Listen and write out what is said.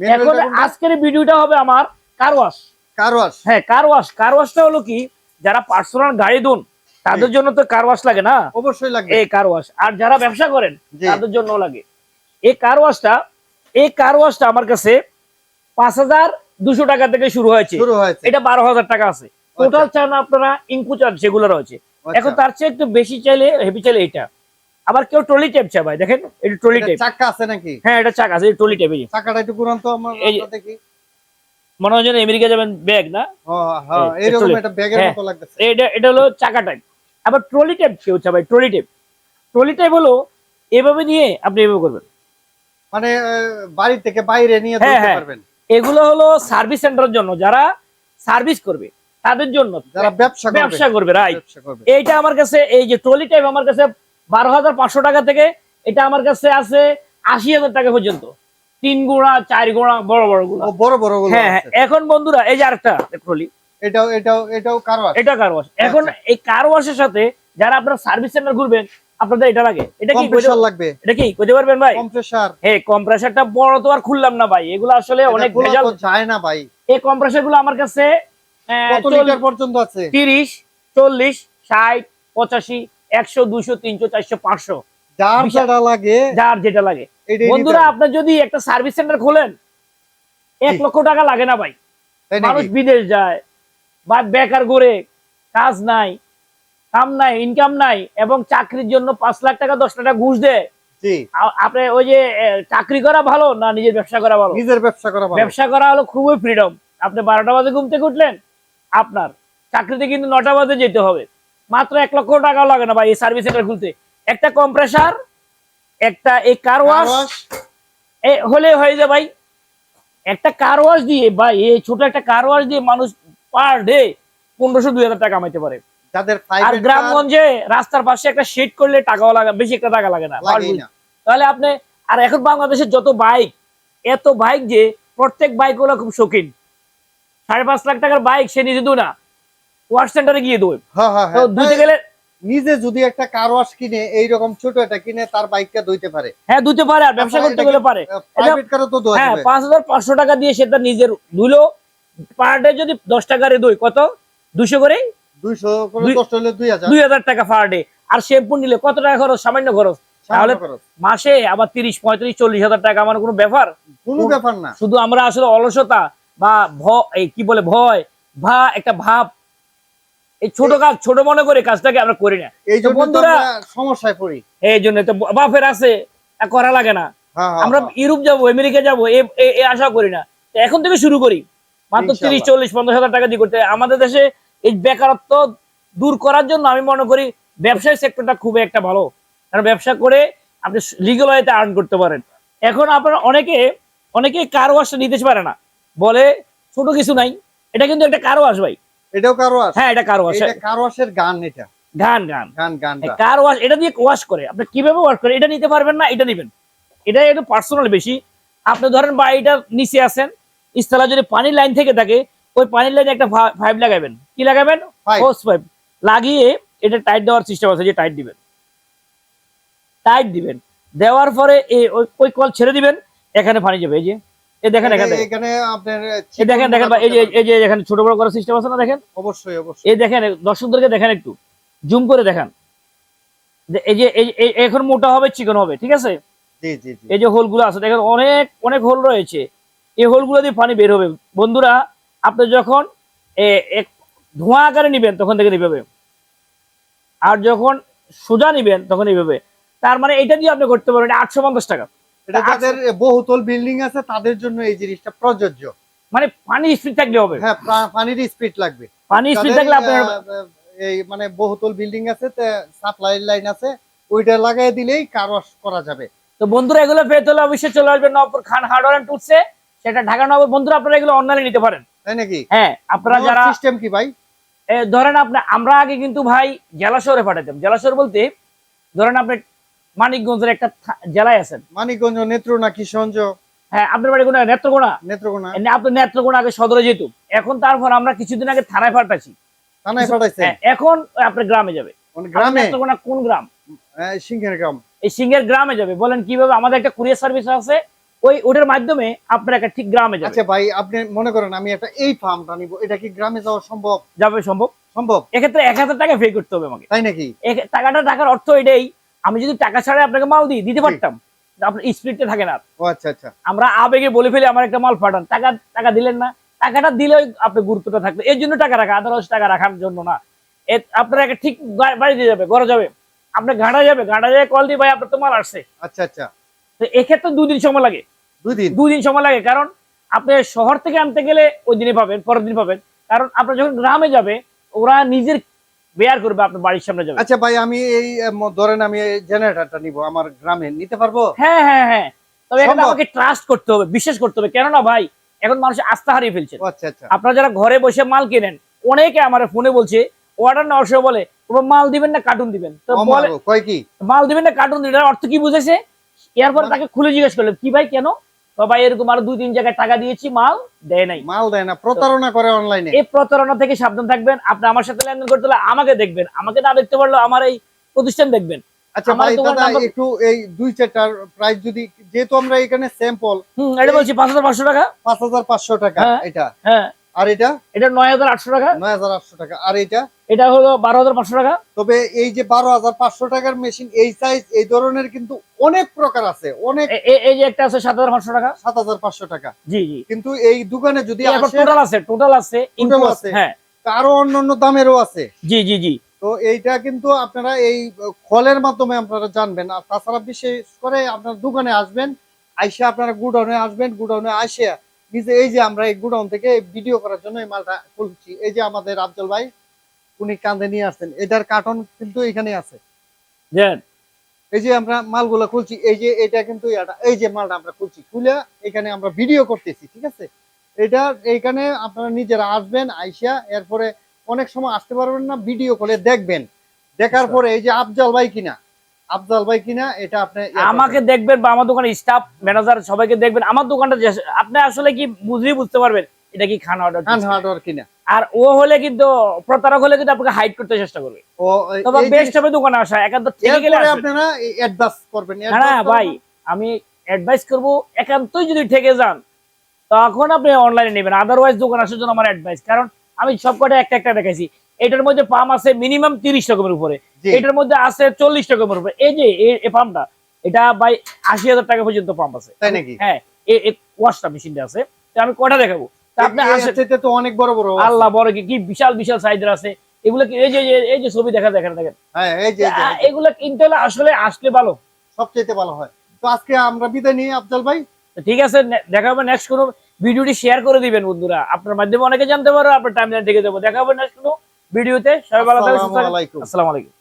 এখন আজকের ভিডিওটা হবে আমার কার ওয়াশ কার ওয়াশ হ্যাঁ কার ওয়াশ কার ওয়াশটা হলো কি যারা পার্সোনাল গাড়ি দুন তাদের জন্য তো কার ওয়াশ লাগে না? অবশ্যই লাগবে এই কার ওয়াশ আর যারা ব্যবসা করেন। তাদের জন্য লাগে। এই কার ওয়াশটা এই কার ওয়াশটা আমার কাছে পাঁচ হাজার দুশো টাকা থেকে শুরু হয়েছে। এটা বারো হাজার টাকা আছে। টোটাল চান আপনারা ইনকু চার্জ যেগুলো রয়েছে। আচ্ছা। এখন তার চেয়ে একটু বেশি চাইলে হেভি চাইলে এটা আবার কেউ ট্রলি টেপ চায় ভাই দেখেন এটা ট্রলি টেপ। চাকা আছে নাকি? হ্যাঁ এটা চাক আছে ট্রলি টেপ। এই চাকাটা একটু ঘুরান তো আমার দেখি। মনে হয় যেন আমেরিকা যাবেন ব্যাগ না? হ্যাঁ এইরকম একটা ব্যাগের। মতো লাগতেছে। এটা এটা হলো চাকা টাইপ আবার ট্রলি টেপ কেউ চায় ভাই? ট্রলি ট্রলি টেপ হলো এভাবে নিয়ে আপনি এভাবে করবেন। মানে বাড়ি থেকে বাইরে নিয়ে হ্যাঁ, হ্যাঁ। পারবেন। এগুলো হলো সার্ভিস সেন্টারের জন্য। যারা সার্ভিস করবে তাদের জন্য। যারা ব্যবসা করবে। ব্যবসা করবে রাইট। এইটা আমার কাছে এই যে ট্রলি টাইপ আমার কাছে বারো হাজার পাঁচশো টাকা থেকে এটা আমার কাছে আছে আশি হাজার টাকা পর্যন্ত। তিন গোড়া চার গোড়া বড় বড়গুলো বড় বড়গুলো হ্যাঁ হ্যাঁ এখন বন্ধুরা এই যে আরেকটা ট্রলি এটাও এটাও এটাও কার ওয়াশ এটা কার ওয়াশ এখন আচ্ছা। এই কার ওয়াশের সাথে যারা আপনার সার্ভিস সেন্টার ঘুরবেন আপনাদের এটা লাগে। এটা কি কম্প্রেসার লাগবে। এটা কি কইতে পারবেন ভাই? কম্প্রেসার হ্যাঁ কম্প্রেসারটা বড় তো আর খুললাম না ভাই। এগুলো আসলে অনেক ভেজাল। যায় না ভাই। এই কম্প্রেসারগুলো আমার কাছে কত লিটার পর্যন্ত আছে? তিরিশ চল্লিশ ষাট পঁচাশি একশো দুইশো তিনশো চারশো পাঁচশো। যার যেটা লাগে যার যেটা লাগে। বন্ধুরা আপনার যদি একটা সার্ভিস সেন্টার খোলেন এক লক্ষ টাকা লাগে না ভাই। মানুষ বিদেশ যায় বা বেকার করে কাজ নাই কাম নাই ইনকাম নাই এবং চাকরির জন্য পাঁচ লাখ টাকা দশ লাখ টাকা ঘুষ দেয়। আপনি ওই যে চাকরি করা ভালো না নিজের ব্যবসা করা ভালো? নিজের ব্যবসা করা ব্যবসা করা হলো খুবই ফ্রিডম আপনি বারোটা বাজে ঘুম থেকে উঠলেন আপনার চাকরিতে কিন্তু নটা বাজে যেতে হবে। মাত্র এক লক্ষ টাকাও লাগে না ভাই এই সার্ভিস সেন্টার খুলতে। একটা কম্প্রেসার একটা এই কার ওয়াশ হলে হয়ে যায় ভাই। একটা কার ওয়াশ দিয়ে ভাই এই ছোট একটা কার ওয়াশ দিয়ে মানুষ পার ডে পনেরোশো দুই হাজার টাকা কামাইতে পারে। যাদের আর গ্রামগঞ্জে রাস্তার পাশে একটা শেড করলে টাকাও লাগে বেশি একটা টাকা লাগে না তাহলে আপনি আর এখন বাংলাদেশের যত বাইক এত বাইক যে প্রত্যেক বাইকগুলো খুব শৌখিন। সাড়ে পাঁচ লাখ টাকার বাইক সে নিজে দেবো না ওয়াশ সেন্টারে গিয়ে দেবো হ্যাঁ হ্যাঁ তো হ্যাঁ। ধুতে গেলে নিজে যদি একটা কার ওয়াশ কিনে এইরকম ছোট একটা কিনে তার বাইকটা ধুইতে পারে। হ্যাঁ ধুতে পারে আর ব্যবসা করতে গেলে পারে। প্রাইভেট কারও তো ধোয়া হ্যাঁ যাবে। পাঁচ হাজার পাঁচশো টাকা দিয়ে সেটা নিজের ধুলো পার ডে যদি দশ টাকারে দই কত? দুশো করে 200 করে দুই- 10 হলে 2000 দুই হাজার টাকা পার ডে আর শ্যাম্পু নিলে কত টাকা খরচ? সামান্য খরচ। তাহলে মাসে আবার তিরিশ পঁয়ত্রিশ চল্লিশ হাজার টাকা আমার কোনো ব্যাপার? কোনো ব্যাপার না। শুধু আমরা আসলে অলসতা বা ভ- এই কি বলে ভয় ভা একটা ভাব এই ছোট কাজ ছোট মনে করে কাজটাকে আমরা করি না। এই বন্ধুরা- সমস্যায় পড়ি। এই জন্য তো বাফের আছে করা লাগে না। হ্যাঁ হ্যাঁ, আমরা হ্যাঁ। ইউরোপ যাব আমেরিকা যাব এ আশা করি না। এখন থেকে শুরু করি। মাত্র তিরিশ চল্লিশ পঞ্চাশ হাজার টাকা দিয়ে করতে আমাদের দেশে এই বেকারত্ব দূর করার জন্য আমি মনে করি ব্যবসায় সেক্টরটা খুব একটা ভালো। কারণ ব্যবসা করে আপনি লিগেল ওয়েতে আর্ন করতে পারেন। এখন আপনারা অনেকে অনেকে কার ওয়াশটা নিতে পারে না। বলে ছোট কিছু নাই। এটা কিন্তু একটা কার ওয়াশ ভাই। এটাও কার ওয়াশ হ্যাঁ এটা কার ওয়াশ এটা কার ওয়াশের গান এটা। গান গান। গান কার ওয়াশ এটা দিয়ে ওয়াশ করে। আপনি কীভাবে ওয়াশ করে? এটা নিতে পারবেন না এটা নিবেন। এটা একটু পার্সোনাল বেশি। আপনি ধরেন বাড়িটার নিচে আছেন ইস্তালা যদি পানির লাইন থেকে থাকে ওই পানির লাইনে একটা পাইপ লাগাবেন। কি লাগাবেন। হোস পাইপ লাগিয়ে এটা টাইট দেওয়ার সিস্টেম আছে যে টাইট দিবেন। টাইট দিবেন। দেওয়ার পরে ওই- ওই কল ছেড়ে দিবেন এখানে পানি যাবে। এই যে এই দেখেন এখানে আপনার এই দেখেন দেখেন এই যে এই যে এখানে ছোট বড় করার সিস্টেম আছে না দেখেন? অবশ্যই অবশ্যই। এই দেখেন দর্শকদেরকে দেখেন একটু। জুম করে দেখান। যে- এই যে এখন মোটা হবে চিকন হবে ঠিক আছে? জি জি জি। এই যে হোলগুলো আছে দেখেন অনেক অনেক হোল রয়েছে। এই হোলগুলো দিয়ে পানি বের হবে। বন্ধুরা আপনি যখন ধোঁয়া আকারে নিবেন তখন দেখে নিবে আর যখন সোজা নিবেন তখন এইভাবে। তার মানে এটা দিয়ে আপনি করতে পারবেন আটশো পঞ্চাশ টাকা। এটা যাদের বহুতল বিল্ডিং আছে তাদের জন্য এই জিনিসটা প্রযোজ্য। মানে পানি স্পিড থাকলে হবে? হ্যাঁ পানির স্পিড লাগবে। পানি স্পিড থাকলে আপনার এই মানে বহুতল বিল্ডিং আছে সাপ্লাই লাইন আছে ওইটা লাগাই দিলেই কার ওয়াশ করা যাবে। তো বন্ধুরা এগুলো হলে অবশ্যই চলে আসবেন নবপুর খান হার্ডওয়ার টুলসে সেটা ঢাকা নগর বন্ধুরা আপনারা এগুলো অনলাইনে নিতে পারেন। তাই নাকি? হ্যাঁ আপনারা যারা সিস্টেম কি ভাই? ধরেন আপনি আমরা আগে কিন্তু ভাই জেলা শহরে পাঠাতাম। জেলা শহর বলতে ধরেন আপনি মানিকগঞ্জের একটা জেলায় আছেন? মানিকগঞ্জ নেত্রকোনা কিশোরগঞ্জ হ্যাঁ আপনার বাড়ি কোনো নেত্রকোনা? নেত্রকোনা। আপনি নেত্রকোনা আগে সদরে যেত এখন তারপর আমরা কিছুদিন আগে থানায় পাঠাচ্ছি থানায় পাঠাইছে হ্যাঁ, এখন আপনার গ্রামে যাবে। মানে গ্রামে? নেত্রকোনা কোন গ্রাম? আহ, সিংহের গ্রাম। এই সিংহের গ্রামে যাবে। বলেন কীভাবে? আমাদের একটা কুরিয়ার সার্ভিস আছে। ওই ওটার মাধ্যমে আপনার একটা ঠিক গ্রামে যাবে। আচ্ছা ভাই আপনি মনে করেন আমি একটা এই ফার্মটা নিব। এটা কি গ্রামে যাওয়া সম্ভব? যাবে সম্ভব? সম্ভব। এক্ষেত্রে এক হাজার টাকা পে করতে হবে আমাকে। তাই নাকি? টাকাটা টাকার অর্থ এটাই আমি যদি টাকা ছাড়া আপনাকে মাল দিই দিতে পারতাম। আপনার স্পিডটা থাকে না আচ্ছা আচ্ছা। আমরা আবেগে বলে ফেলে আমার একটা মাল ফাটান। টাকা টাকা দিলেন না। টাকাটা দিলে আপনি গুরুত্বটা থাকবে। এর জন্য টাকা রাখা আদারওয়াইজ টাকা রাখার জন্য না। আপনার একটা ঠিক বা- বাড়ি দিয়ে যাবে ঘরে যাবে। আপনি ঘাটা যাবে ঘাটা যায় কল দিয়ে ভাই আপনার তো মাল আসছে। আচ্ছা আচ্ছা। তো এক্ষেত্রে দুদিন সময় লাগে। দুই দিন? দুদিন সময় লাগে কারণ আপনি শহর থেকে আনতে গেলে ওই দিনে পাবেন পরের দিন পাবেন। কারণ আপনার যখন গ্রামে যাবে ওরা নিজের বেয়ার করবে আপনার বাড়ির সামনে যাবে। আচ্ছা ভাই আমি এই ধরেন আমি এই জেনারেটরটা নিব আমার গ্রামে নিতে পারব? হ্যাঁ হ্যাঁ হ্যাঁ। তবে আমাকে ট্রাস্ট করতে হবে বিশ্বাস করতে হবে। কেননা ভাই এখন মানুষ আস্থা হারিয়ে ফেলছে। আচ্ছা আচ্ছা। আপনারা যারা ঘরে বসে মাল কেনেন অনেকে আমার ফোনে বলছে অর্ডার নেওয়ার সময় বলে "তোমরা মাল দিবেন না কার্টুন দিবেন? তো বলে কয় কি? মাল দিবেন না কার্টুন দিবেন অর্থ কি বুঝেছে? এরপরে তাকে খুলে জিজ্ঞেস করলেন কি ভাই কেন? তো ভাই এরকম আরও দুই তিন জায়গায় টাকা দিয়েছি মাল দেয় নাই। মাল দেয় না প্রতারণা করে অনলাইনে এই প্রতারণা থেকে সাবধান থাকবেন। আপনি আমার সাথে লেনদেন করতে হলে আমাকে দেখবেন। আমাকে না দেখতে পারলে আমার এই প্রতিষ্ঠান দেখবেন। আচ্ছা ভাই দাদা একটু এই দুই চারটার প্রাইস যদি যেহেতু আমরা এখানে স্যাম্পল হম এটা বলছি পাঁচ হাজার পাঁচশো টাকা? পাঁচ হাজার পাঁচশো টাকা হ্যাঁ। এটা। হ্যাঁ। আর এটা? এটা নয় হাজার আটশো টাকা। নয় হাজার আটশো টাকা। আর এটা? এটা হলো বারো হাজার পাঁচশো টাকা। তবে এই যে বারো হাজার পাঁচশো টাকার মেশিন এই সাইজ এই ধরনের কিন্তু অনেক প্রকার আছে অনেক এই যে একটা আছে সাত হাজার পাঁচশো টাকা। সাত হাজার পাঁচশো টাকা। জি জি। কিন্তু এই দোকানে যদি টোটাল আছে টোটাল আছে include- আছে। হ্যাঁ। আরও অন্যান্য দামেরও আছে। জি জি জি। তো এইটা কিন্তু আপনারা এই কলের মাধ্যমে আপনারা জানবেন। আর তাছাড়া বিশেষ করে আপনার দোকানে আসবেন আইসা আপনারা গুডাউনে আসবেন গুডাউনে আসে নিজে এই যে আমরা এই গুডাউন থেকে ভিডিও করার জন্য এই মালটা খুলছি। এই যে আমাদের আফজল ভাই উনি কান্দে নিয়ে আসছেন। এটার কার্টন কিন্তু এখানে আছে। এই যে আমরা মালগুলো খুলছি এই যে এটা কিন্তু এই যে মালটা আমরা খুলছি খুলে এখানে আমরা ভিডিও করতেছি ঠিক আছে? এটা এইখানে আপনারা নিজেরা আসবেন আইসা এরপরে অনেক সময় আসতে পারবেন না ভিডিও করে দেখবেন। দেখার আচ্ছা। পরে এই যে আফজাল ভাই কিনা আফজাল ভাই কিনা এটা আপনি আমাকে দেখবেন বা আমার দোকানের স্টাফ ম্যানেজার সবাইকে দেখবেন। আমার দোকানটা আপনি আসলে কি বুঝলেই বুঝতে পারবেন এটা কি খানা অর্ডার খান হার্ডওয়ার কিনা। আর ও হলে কিন্তু প্রতারক হলে কিন্তু আপনাকে হাইড করতে চেষ্টা করবে। ও তবে বেস্ট হবে দোকানে আসা একান্ত থেকে গেলে আপনারা অ্যাডভান্স করবেন। না ভাই আমি অ্যাডভাইস করব একান্তই যদি ঠেকে যান তখন আপনি অনলাইনে নেবেন। আদারওয়াইজ দোকান আসার জন্য আমার অ্যাডভাইস কারণ আমি সব কটা একটা একটা দেখাইছি। এটার মধ্যে পাম আছে মিনিমাম তিরিশ রকমের উপরে। এটার মধ্যে আছে চল্লিশ রকমের উপরে। এই যে এ- এই পাম্পটা এটা ভাই আশি হাজার টাকা পর্যন্ত পাম্প আছে। তাই নাকি? হ্যাঁ ওয়াশটা মেশিনটা আছে। তো আমি কটা দেখাবো? তা আপনি এই- আসেন। এর চাইতে তো অনেক বড় বড় আল্লাহ বড় কি কি বিশাল বিশাল সাইজের আছে। এগুলো কি এই যে এই যে- ছবি দেখা দেখেন দেখেন। হ্যাঁ এই যে এই যে, আহ, এগুলো কিনতে হলে আসলে আসলে ভালো। সবচেয়ে ভালো হয়। তো আজকে আমরা বিদায় নিই আফজাল ভাই। ঠিক আছে নে- দেখা হবে নেক্সট কোনো ভিডিওটি শেয়ার করে দিবেন বন্ধুরা। আপনার মাধ্যমে অনেকে জানতে পারো আপনার টাইম লাইন থেকে দেবো। দেখা হবে নেক্সট কোনো ভিডিওতে। সবাই ভালো থাকবেন আসসালামু আলাইকুম।